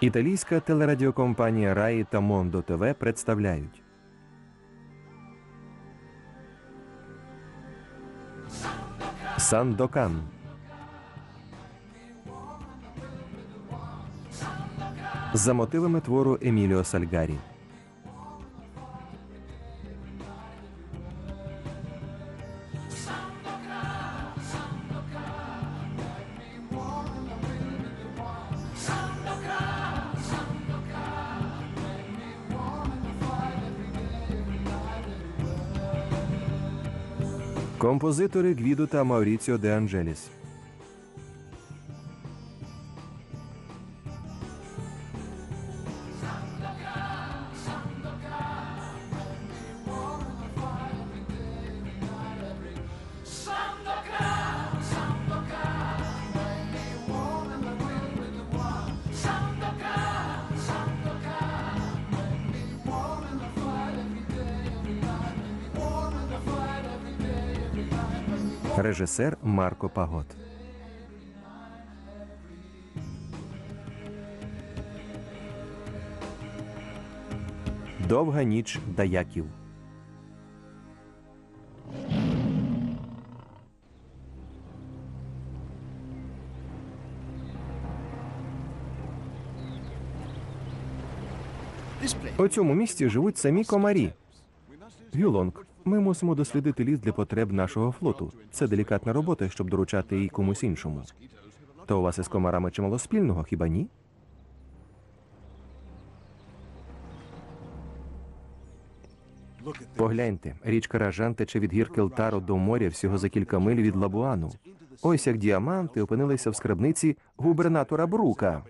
Італійська телерадіокомпанія Раї та Мондо ТВ представляють Сандокан за мотивами твору Еміліо Сальгарі. Композитори Гвідо та Мауріціо де Анджеліс. Режисер Марко Пагот. Довга ніч Даяків. У цьому місті живуть самі комарі. Гюлонг, ми мусимо дослідити ліс для потреб нашого флоту. Це делікатна робота, щоб доручати її комусь іншому. То у вас із комарами чимало спільного, хіба ні? Погляньте, річка Ражан тече від гір Келтару до моря всього за кілька миль від Лабуану. Ось як діаманти опинилися в скрабниці губернатора Брука.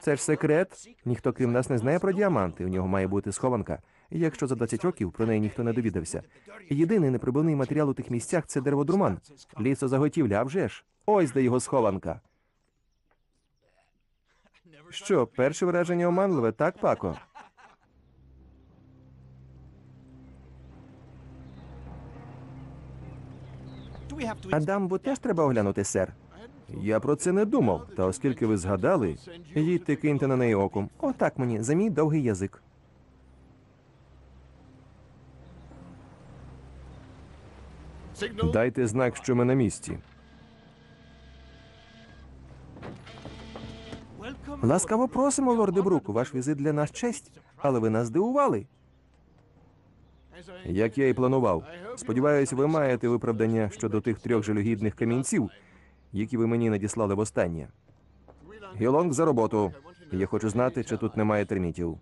Це ж секрет. Ніхто крім нас не знає про діаманти. У нього має бути схованка. Якщо за 20 років про неї ніхто не довідався. Єдиний неприбивний матеріал у тих місцях це дереводруман. Лісозаготівля, а вже ж. Ось де його схованка. Що, перше враження оманливе, так, Пако? А дамбу теж треба оглянути, сер. Я про це не думав, та оскільки ви згадали, їдьте киньте на неї оком. Отак мені, за мій довгий язик. Дайте знак, що ми на місці. Ласкаво просимо, лорде Бруку. Ваш візит для нас честь, але ви нас здивували. Як я і планував. Сподіваюсь, ви маєте виправдання щодо тих трьох жалюгідних камінців, які ви мені надіслали востаннє. Гілонг за роботу. Я хочу знати, чи тут немає термітів.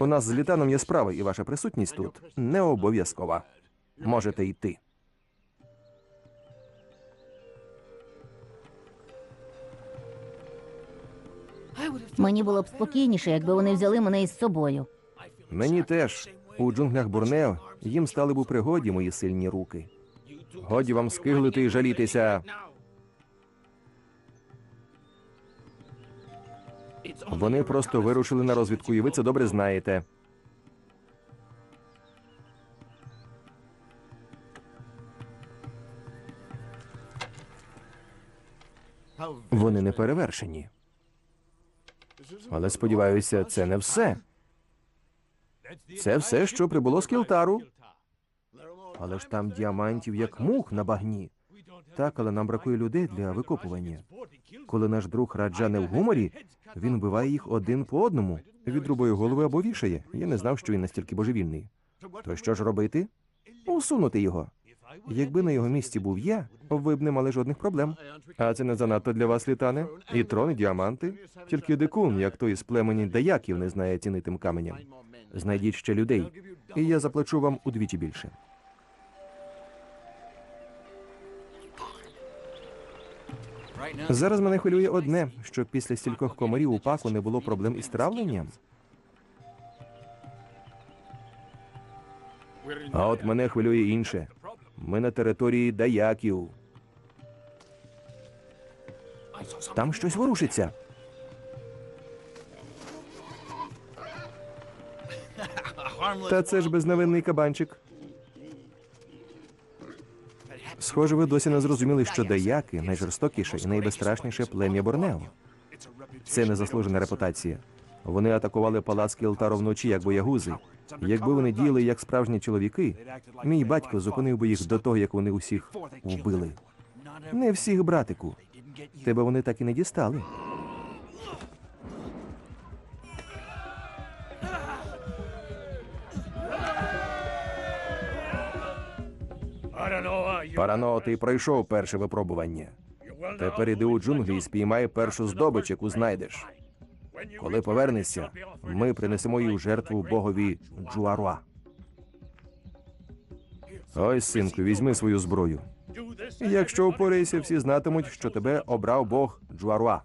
У нас з літаном є справа, і ваша присутність тут не обов'язкова. Можете йти. Мені було б спокійніше, якби вони взяли мене із собою. Мені теж у джунглях Бурнео їм стали б у пригоді мої сильні руки. Годі вам скиглити і жалітися. Вони просто вирушили на розвідку, і ви це добре знаєте. Вони не перевершені. Але сподіваюся, це не все. Це все, що прибуло з Кілтару. Але ж там діамантів як мух на багні. Так, але нам бракує людей для викопування. Коли наш друг раджа не в гуморі, він вбиває їх один по одному, відрубує голови або вішає. Я не знав, що він настільки божевільний. То що ж робити? Усунути його. Якби на його місці був я, ви б не мали жодних проблем. А це не занадто для вас, літане? І трон, і діаманти. Тільки дикун, як той із племені Даяків, не знає цінитим каменям. Знайдіть ще людей, і я заплачу вам удвічі більше. Зараз мене хвилює одне, що після стількох комарів у паку не було проблем із травленням. А от мене хвилює інше. Ми на території Даяків. Там щось ворушиться. Та це ж безневинний кабанчик. Схоже, ви досі не зрозуміли, що даяки найжорстокіше і найбезстрашніше плем'я Борнео. Це незаслужена репутація. Вони атакували палац Кілтару вночі, як боягузи. Якби вони діяли як справжні чоловіки, мій батько зупинив би їх до того, як вони усіх вбили. Не всіх, братику. Тебе вони так і не дістали. Парано, ти пройшов перше випробування. Тепер іди у джунглі і спіймай першу здобич, яку знайдеш. Коли повернешся, ми принесемо її в жертву богові Джуаруа. Ось, синку, візьми свою зброю. Якщо упорайся, всі знатимуть, що тебе обрав Бог Джуаруа.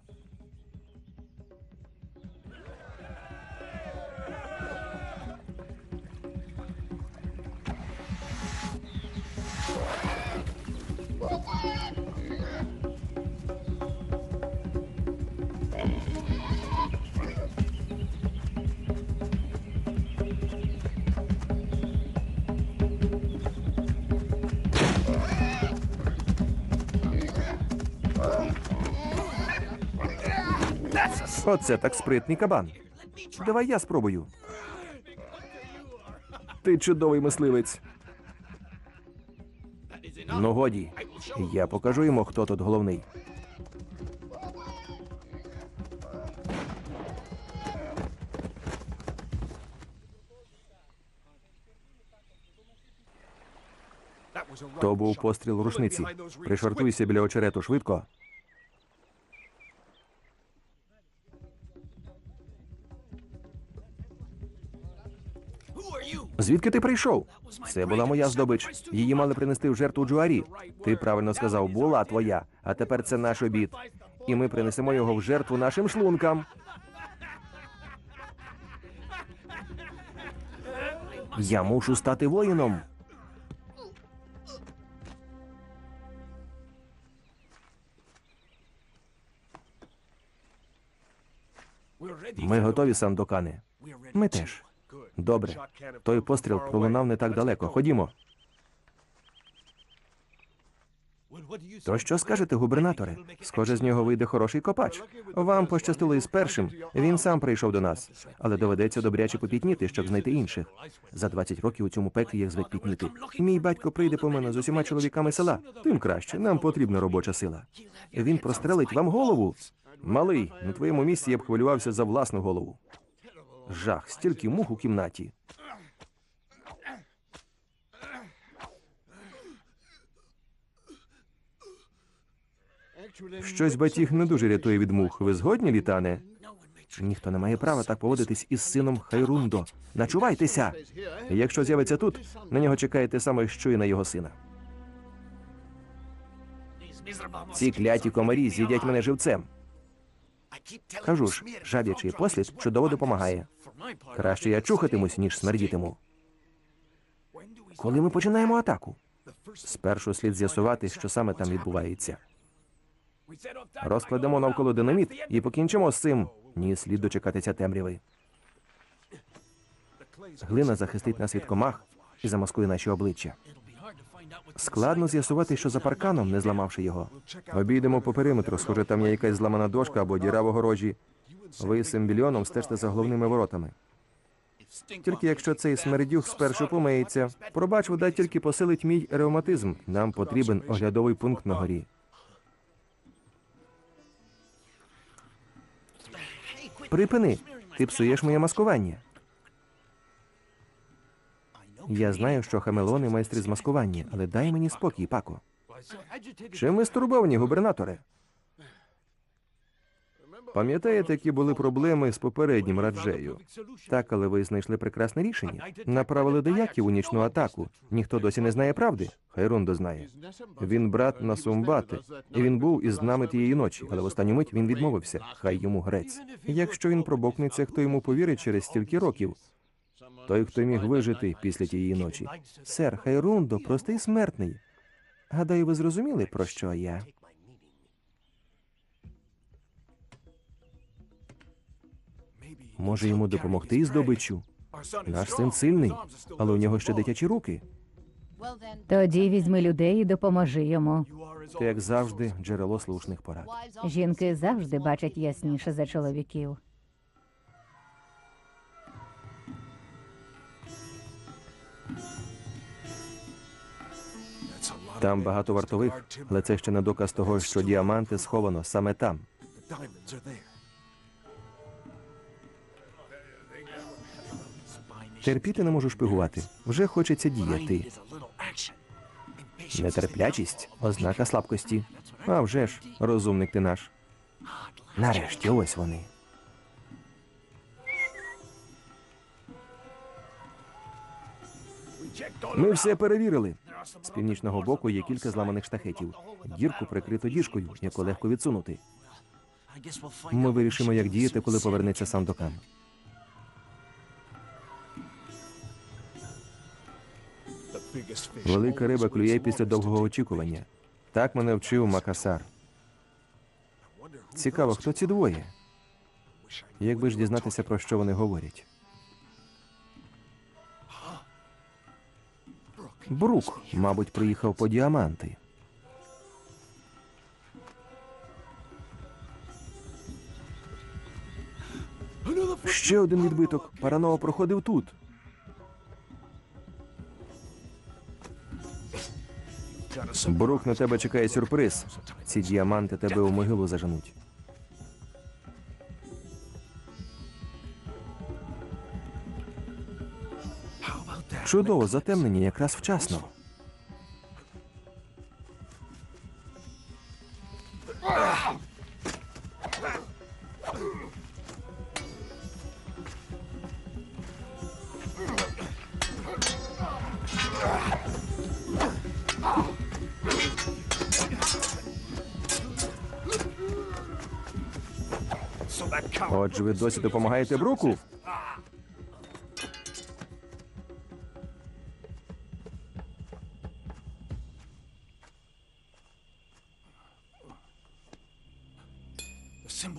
Оце так спритний кабан. Давай я спробую. Ти чудовий мисливець. Ну годі, я покажу йому, хто тут головний. То був постріл рушниці. Пришвартуйся біля очерету швидко. Звідки ти прийшов? Це була моя здобич. Її мали принести в жертву Джуарі. Ти правильно сказав, була твоя, а тепер це наш обід. І ми принесемо його в жертву нашим шлункам. Я мушу стати воїном. Ми готові, Сандокане. Ми теж. Добре. Той постріл пролунав не так далеко. Ходімо. То що скажете, губернаторе? Схоже, з нього вийде хороший копач. Вам пощастило із першим. Він сам прийшов до нас, але доведеться добряче попітніти, щоб знайти інших. За 20 років у цьому пеклі їх звик пітніти. Мій батько прийде по мене з усіма чоловіками села. Тим краще. Нам потрібна робоча сила. Він прострелить вам голову. Малий, на твоєму місці я б хвилювався за власну голову. Жах, стільки мух у кімнаті. Щось батіг не дуже рятує від мух. Ви згодні, літане? Ніхто не має права так поводитись із сином Хайрундо. Начувайтеся! Якщо з'явиться тут, на нього чекає те саме, що і на його сина. Ці кляті комарі з'їдять мене живцем. Кажу ж, жаб'ячий послід чудово допомагає. Краще я чухатимусь, ніж смердітиму. Коли ми починаємо атаку? Спершу слід з'ясувати, що саме там відбувається. Розкладемо навколо динаміт і покінчимо з цим. Ні, слід дочекатися темряви. Глина захистить нас від комах і замаскує наші обличчя. Складно з'ясувати, що за парканом, не зламавши його. Обійдемо по периметру, схоже, там є якась зламана дошка або діра в огорожі. Ви з симбільйоном стежте за головними воротами. Тільки якщо цей смердюх спершу помиється, пробач, вода тільки посилить мій ревматизм. Нам потрібен оглядовий пункт на горі. Припини, ти псуєш моє маскування. Я знаю, що хамелони майстри з маскування, але дай мені спокій, пако. Чим ви стурбовані, губернаторе? Пам'ятаєте, які були проблеми з попереднім раджею? Так, але ви знайшли прекрасне рішення. Направили деяків у нічну атаку. Ніхто досі не знає правди. Хайрундо знає. Він брат Насумбати, і він був із нами тієї ночі, але в останню мить він відмовився. Хай йому грець. Якщо він пробокнеться, хто йому повірить через стільки років? Той, хто міг вижити після тієї ночі. Сер Хайрундо, простий смертний. Гадаю, ви зрозуміли, про що я. Може йому допомогти із добичу? Наш син сильний, але у нього ще дитячі руки. Тоді візьми людей і допоможи йому. Ти, як завжди, джерело слушних порад. Жінки завжди бачать ясніше за чоловіків. Там багато вартових, але це ще не доказ того, що діаманти сховано саме там. Терпіти не можу шпигувати. Вже хочеться діяти. Нетерплячість ознака слабкості. А вже ж, розумник ти наш. Нарешті, ось вони. Ми все перевірили. З північного боку є кілька зламаних штахетів. Дірку прикрито діжкою, яку легко відсунути. Ми вирішимо, як діяти, коли повернеться Сандокан. Велика риба клює після довгого очікування. Так мене вчив Макасар. Цікаво, хто ці двоє? Якби ж дізнатися, про що вони говорять. Брук, мабуть, приїхав по діаманти. Ще один відбиток. Паранова проходив тут. Брук, на тебе чекає сюрприз. Ці діаманти тебе у могилу заженуть. Чудово, затемнення якраз вчасно. Отже, ви досі допомагаєте Бруку?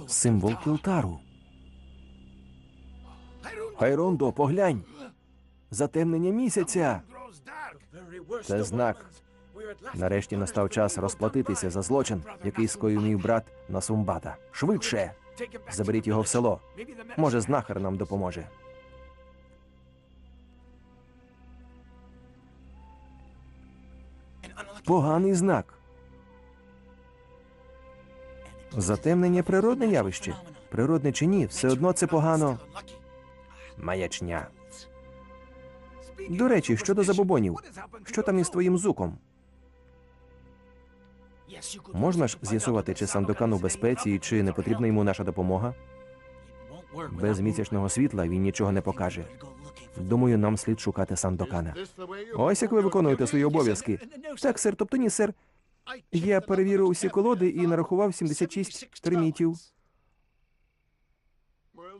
Символ Кілтару. Хайрондо, поглянь. Затемнення місяця. Це знак. Нарешті настав час розплатитися за злочин, який скоїв мій брат Насумбата. Швидше. Заберіть його в село. Може, знахар нам допоможе. Поганий знак. Затемнення природне явище. Природне чи ні, все одно це погано. Маячня. До речі, щодо забобонів, що там із твоїм зуком? Можна ж з'ясувати, чи Сандокан у безпеці і чи не потрібна йому наша допомога? Без місячного світла він нічого не покаже. Думаю, нам слід шукати Сандокана. Ось як ви виконуєте свої обов'язки. Так, сер, тобто ні, сер. Я перевірив усі колоди і нарахував 76 термітів.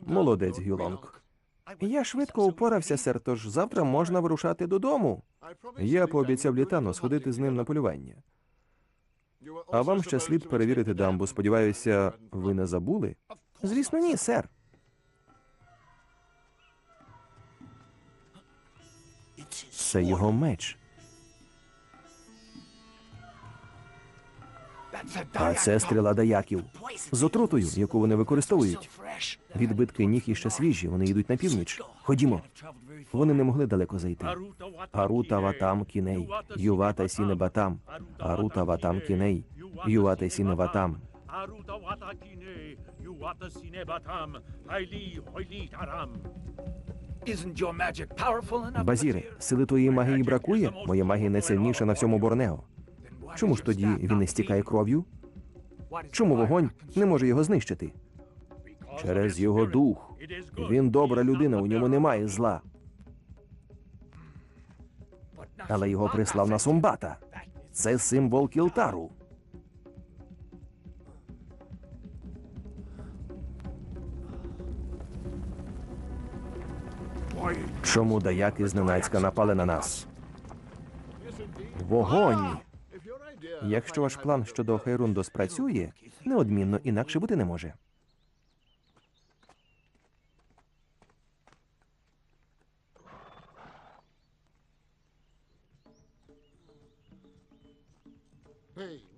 Молодець, Гюлонг. Я швидко упорався, сер, тож завтра можна вирушати додому. Я пообіцяв літану сходити з ним на полювання. А вам ще слід перевірити дамбу. Сподіваюся, ви не забули? Звісно, ні, сер. Це його меч. А це стріла daяків з отрутою, яку вони використовують. Відбитки ніг іще свіжі, вони йдуть на північ. Ходімо. Вони не могли далеко зайти. Арута ватам кіней, ювата сіне батам, Арута ватам кіней, ювата сіне ватам. Batam, haili hoili taram. Isn't your magic powerful enough? Базіре, сили твоєї магії бракує? Моя магія найсильніша на всьому Борнео. Чому ж тоді він не стікає кров'ю? Чому вогонь не може його знищити? Через його дух. Він добра людина, у ньому немає зла. Але його прислав на Сумбата. Це символ Кілтару. Чому даяки зненацька напали на нас? Вогонь! Якщо ваш план щодо Хайрундо спрацює, неодмінно інакше бути не може.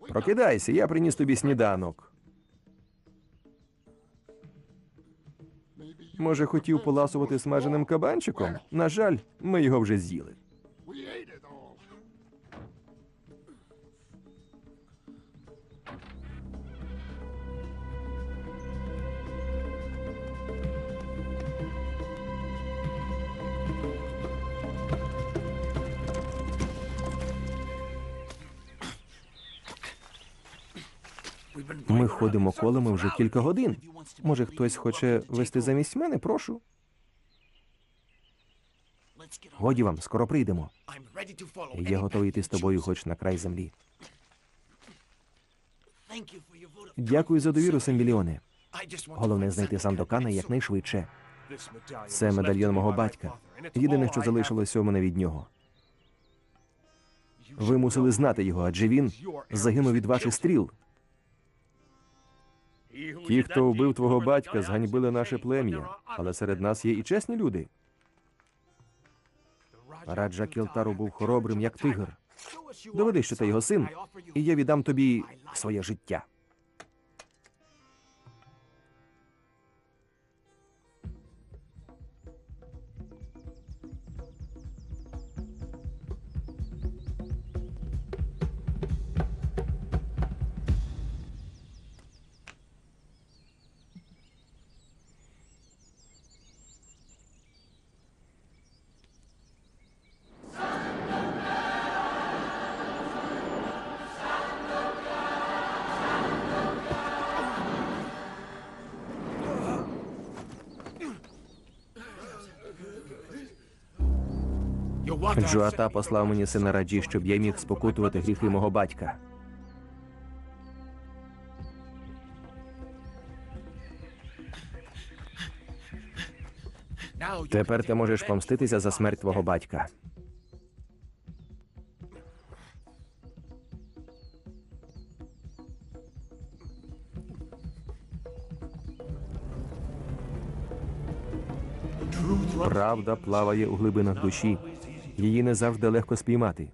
Прокидайся, я приніс тобі сніданок. Може, хотів поласувати смаженим кабанчиком? На жаль, ми його вже з'їли. Ми ходимо колами вже кілька годин. Може, хтось хоче вести замість мене, прошу. Годі вам, скоро прийдемо. Я готовий йти з тобою хоч на край землі. Дякую за довіру, Сембіліоне. Головне знайти Сандокана якнайшвидше. Це медальйон мого батька. Єдине, що залишилося у мене від нього. Ви мусили знати його, адже він загинув від ваших стріл. Ті, хто вбив твого батька, зганьбили наше плем'я, але серед нас є і чесні люди. Раджа Кілтару був хоробрим, як тигр. Доведи, що ти його син, і я віддам тобі своє життя. Джуата послав мені сина Раджі, щоб я міг спокутувати гріхи мого батька. Тепер ти можеш помститися за смерть твого батька. Правда плаває у глибинах душі. Її не завжди легко спіймати.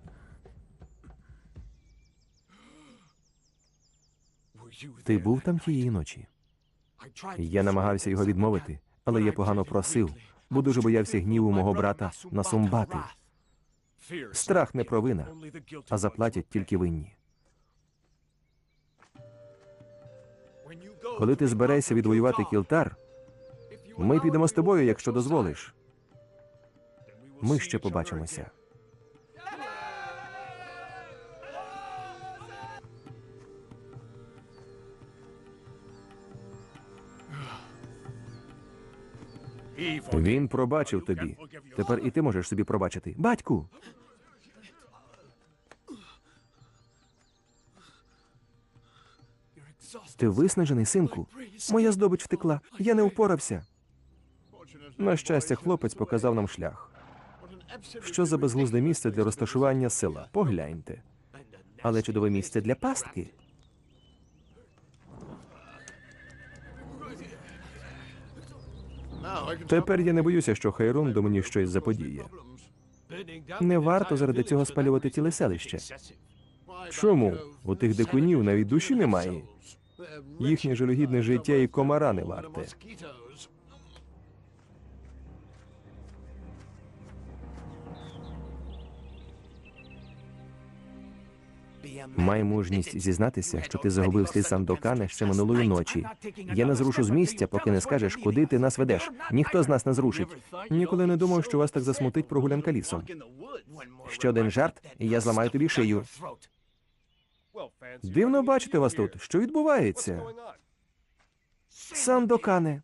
Ти був там тієї ночі. Я намагався його відмовити, але я погано просив, бо дуже боявся гніву мого брата на Сумбати. Страх не провина, а заплатять тільки винні. Коли ти зберешся відвоювати кілтар, ми підемо з тобою, якщо дозволиш. Ми ще побачимося. Він пробачив тобі. Тепер і ти можеш собі пробачити. Батьку. Ти виснажений, синку. Моя здобич втекла. Я не впорався. На щастя, хлопець показав нам шлях. Що за безглузде місце для розташування села? Погляньте. Але чудове місце для пастки. Тепер я не боюся, що Хайрун до мені щось заподіє. Не варто заради цього спалювати ціле селище. Чому? У тих дикунів навіть душі немає. Їхнє жалюгідне життя і комара не варте. Май мужність зізнатися, що ти загубив слід Сандокана ще минулої ночі. Я не зрушу з місця, поки не скажеш, куди ти нас ведеш. Ніхто з нас не зрушить. Ніколи не думав, що вас так засмутить прогулянка лісом. Ще один жарт, і я зламаю тобі шию. Дивно бачити вас тут. Що відбувається? Сандокане.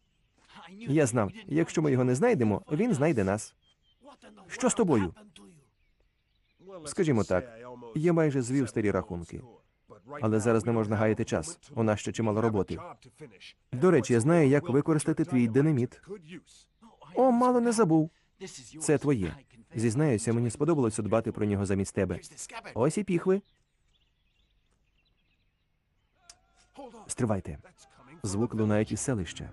Я знав, якщо ми його не знайдемо, він знайде нас. Що з тобою? Скажімо так, я майже звів старі рахунки. Але зараз не можна гаяти час. У нас ще чимало роботи. До речі, я знаю, як використати твій динаміт. О, мало не забув. Це твоє. Зізнаюся, мені сподобалося дбати про нього замість тебе. Ось і піхви. Стривайте. Звук лунають із селища.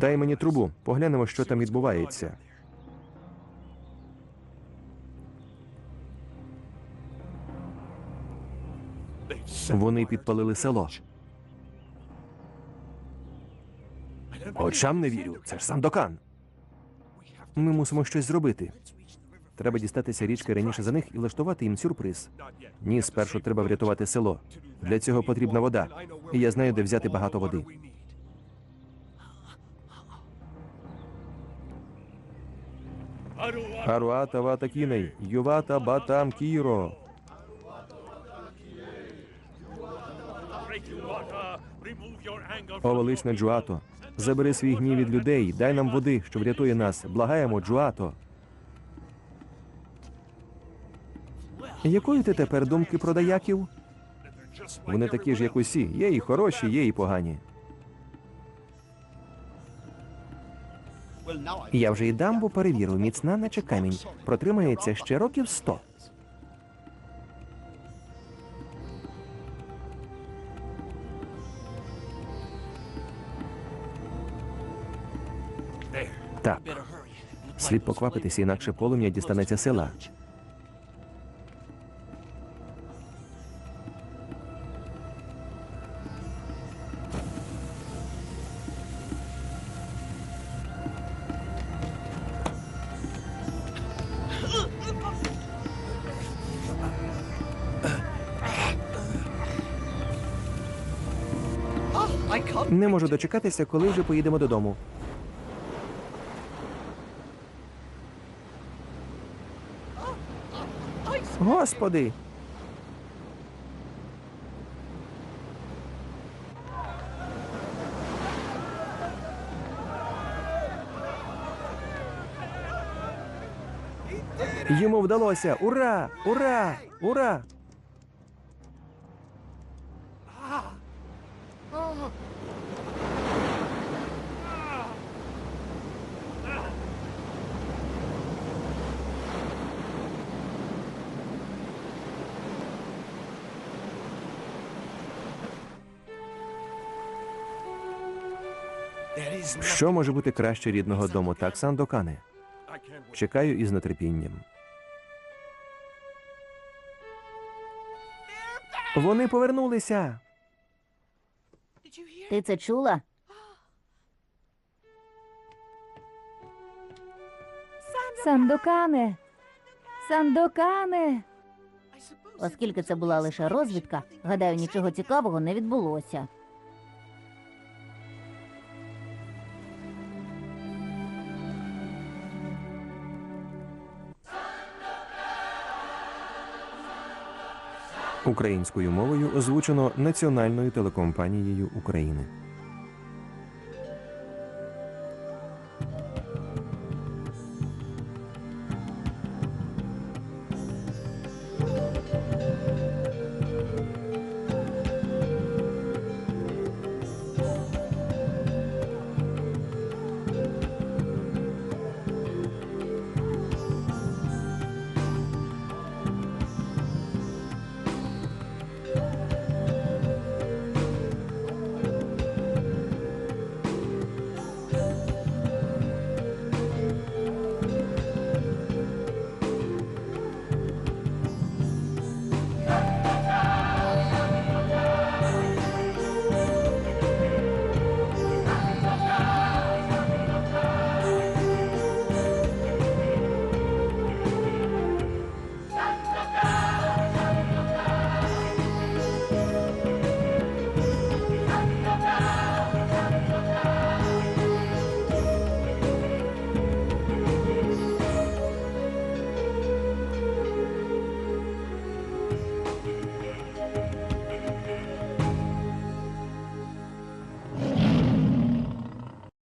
Дай мені трубу, поглянемо, що там відбувається. Вони підпалили село. Очам не вірю. Це ж Сандокан. Ми мусимо щось зробити. Треба дістатися річки раніше за них і влаштувати їм сюрприз. Ні, спершу треба врятувати село. Для цього потрібна вода. І я знаю, де взяти багато води. Аруата вата кіней, ювата батам кіро. О, величне Джуато, забери свій гнів від людей, дай нам води, що врятує нас. Благаємо, Джуато. Якої ти тепер думки продаяків? Вони такі ж, як усі. Є і хороші, є і погані. Я вже і дамбу перевірив, міцна, наче камінь. Протримається ще років сто. Так. Слід поквапитися, інакше полум'я дістанеться села. Не можу дочекатися, коли вже поїдемо додому. Господи. Йому вдалося! Ура! Ура! Ура! Що може бути краще рідного дому, так, Сандокане? Чекаю із нетерпінням. Вони повернулися. Ти це чула? Сандокане! Сандокане! Оскільки це була лише розвідка, гадаю, нічого цікавого не відбулося. Українською мовою озвучено Національною телекомпанією України.